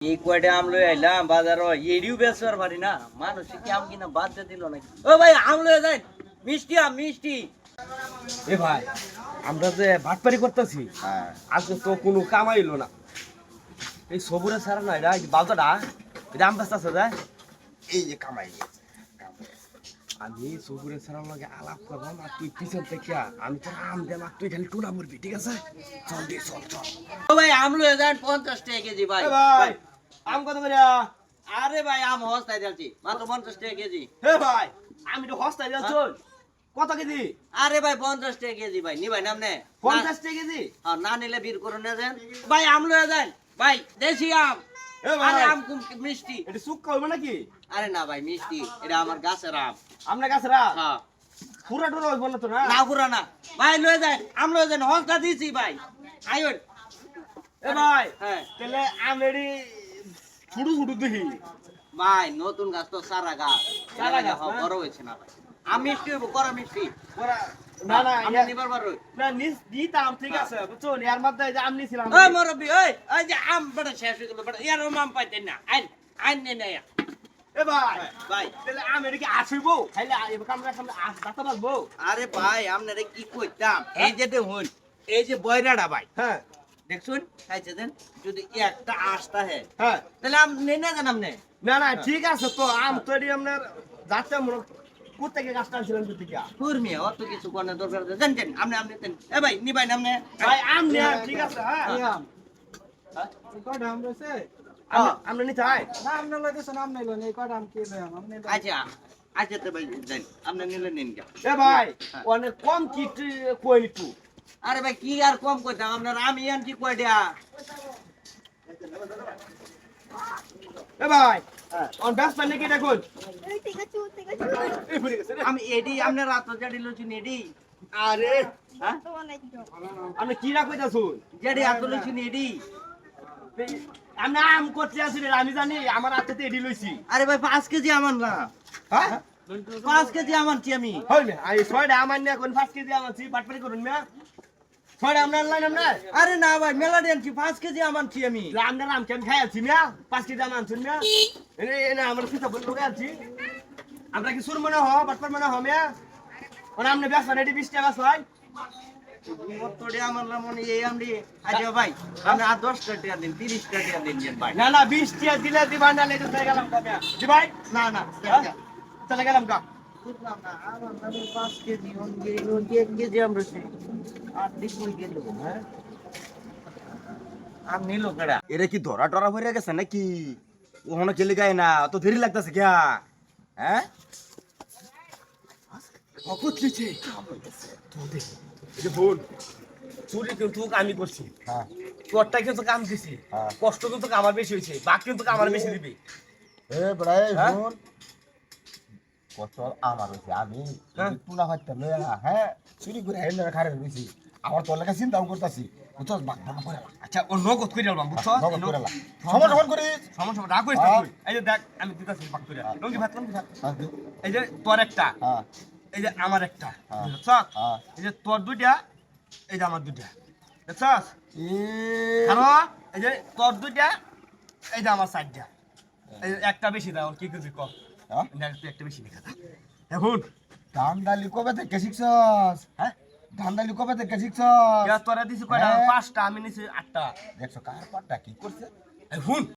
এই কয়টা আম লই আইলাম বাজার এডিও বেচবার পারি না। মানুষ কি আম কিনা বাদ দিয়ে দিল নাকি? ও ভাই আম লই যাই। মিষ্টি আম মিষ্টি। এ ভাই আমরা যে ভাটপারি করতেছি আজকে তো কোনো কামাইলো না। এই সবুরে ছাড়া না এটা এই এটা আম বেচতে আছে যায় এই যে কামাই গেছে আমি সবুরে ছাড়ার লগে আলাপ করলাম আর তুই পিছন থেকে। আমি তোর আম দেম আর তুই খালি টুনা মরবি ঠিক আছে? চল দিয়ে চল চল। ও ভাই আম লই যাই পঞ্চাশ টাকা কেজি ভাই। ভাই আম কত করে? আরে ভাই আম হস্তায় দিলছি মাত্র পঞ্চাশ টাকা কেজি। হে ভাই আমি তো হস্তায় যাচ্ছ কত কেজি? আরে ভাই পঞ্চাশ টাকা কেজি ভাই। নি ভাই নামনে পঞ্চাশ টাকা কেজি? আর না নিলে বীর করে নিয়ে যান। ভাই আম লয়ে যান। ভাই দেশি আম। আরে আম কুম মিষ্টি। এটা সুক্কা হইবে নাকি? আরে না ভাই মিষ্টি। এটা আমার গাছের আম। আপনার কাছে রা হ্যাঁ। পুরা টুরা হইব না তো না? না পুরা না। ভাই লয়ে যান। আম লয়ে যান। হস্তা দিছি ভাই। আইন এ ভাই হ্যাঁ। তাহলে আমেরি ছুটু ছুটু দেখি। ভাই নতুন গাছ তো সারা গাছ। সারা গাছ, হ্যাঁ, বড় হয়েছে না ভাই। আম মিষ্টি হইব করা মিষ্টি। না না আমি নিবার পারো না নিস দিতাম ঠিক আছে বুঝছ? এর মধ্যে যে আম নিছিলাম। ওই মুরব্বি ওই ওই যে আম বড় শেষ হয়ে গেল বড়। ইয়ার আম পাইতেন না। আইন আইন নে না এ ভাই ভাই। তাহলে আমেরি কি আসইব? খাইলে এবার কামরা কামরা আস দাতা বাজবো আরে ভাই আপনারা কি কইতাম? এই যে দেখুন এই যে বয়রাটা ভাই। হ্যাঁ। দেখছুন? খাইছে দেন। যদি একটা আস্তা হে। হ্যাঁ। তাহলে আম নেই না না না ঠিক আছে তো। আম তো এটি আপনার যাচ্ছে মনে কোথেকে গাছটা আনছিলেন কোথেকে কুর্মি অত কিছু কোনে দরকার আছে। জান জান আপনি আপনি দেন। এ ভাই নি ভাই নামনে ভাই আম নিয়ে ঠিক আছে হ্যাঁ। হ্যাঁ। আম। রয়েছে? আম- নিতে হয়? না এই কি আচ্ছা আচ্ছা তো ভাই দেন। আপনি নিলে নিন গা। এ ভাই হ্যাঁ। অনেক কম কি কই একটু আরে ভাই কি আর কম কইতাম? আপনার আমি আনছি কয়টা? এ ভাই অন ব্যস্ত নাকি দেখুন? এই ফুরে গেছে রে। আমি এডি আপনার রাত জাডি লছিন এডি। আরে হ্যাঁ? আপনি কি কইতাছুন? জাডি লছিন এডি। আমি আম করতে আসি আমি জানি আমার হাতে এডি লইছি। আরে ভাই পাঁচ কেজি আমার না হ্যাঁ? পাঁচ কেজি আমারছি আমি। হই না এই ছয়টা আমার নিয়ে কোন পাঁচ কেজি আমার বাটপারি করুন না ছয়টা আপনার লাইন আপনার? আরে না ভাই মেলা দিয়েছি পাঁচ কেজি আমারছি আমি। আপনার আম কেন খাই আছি না পাঁচ কেজি আম আনছুন না আমার পিতা বল লোকে আছি আমরা কি সুর মনে হ বাটপার মনে হ মিয়া? রেডি বিশ টাকা আমার মনে এই আমরি ভাই আপনি আর দশ টাকা দিন তিরিশ টাকা দিন যেন ভাই। না না বিশ টাকা দিলে দিবা না জি না না হ্যাঁ? চলে গেলাম কা গেল। হ্যাঁ? এরা কি ধরা টরা হয়ে গেছে নাকি? ওখানে খেলে গায় না তো দেরি লাগতেছে কিয়া? হ্যাঁ? চুরি কিন্তু আমি করছি। হ্যাঁ। তোরটা কিন্তু কাম দিছি। হ্যাঁ। কষ্ট কিন্তু আমার বেশি হয়েছে বাকি কিন্তু আমার বেশি দিবি। এ বড়াই হ্যাঁ? আমার আমি হ্যাঁ। লয়া হ্যাঁ চুরি করে হেন খারে আমার তোর চিন্তাও করতাছি। করে আচ্ছা ও নগদ করে আলবাম বুঝছ নগদ করে সমন সমন করে সমন সমন করিস তুই। এই যে দেখ আমি দিতাছি বাক করে লঙ্গি ভাত লঙ্গি ভাত। এই যে তোর একটা। হ্যাঁ। এই যে আমার একটা হ্যাঁ। বুঝছস? হ্যাঁ। এই যে তোর দুইটা এই যে আমার দুইটা। দেখছস এই যে তোর দুইটা এই যে আমার চারটা। এই যে একটা বেশি দাও কি কিছু কর। হ্যাঁ? একটা বেশি দেখা এখন ধান ডালি কবে থেকে শিখছস? হ্যাঁ? ধান ডালি কবে থেকে শিখছস? তোরা দিছি কয়টা? হ্যাঁ। পাঁচটা আমি নিছি আটটা। দেখছ কার পাটটা কি করছে? এখন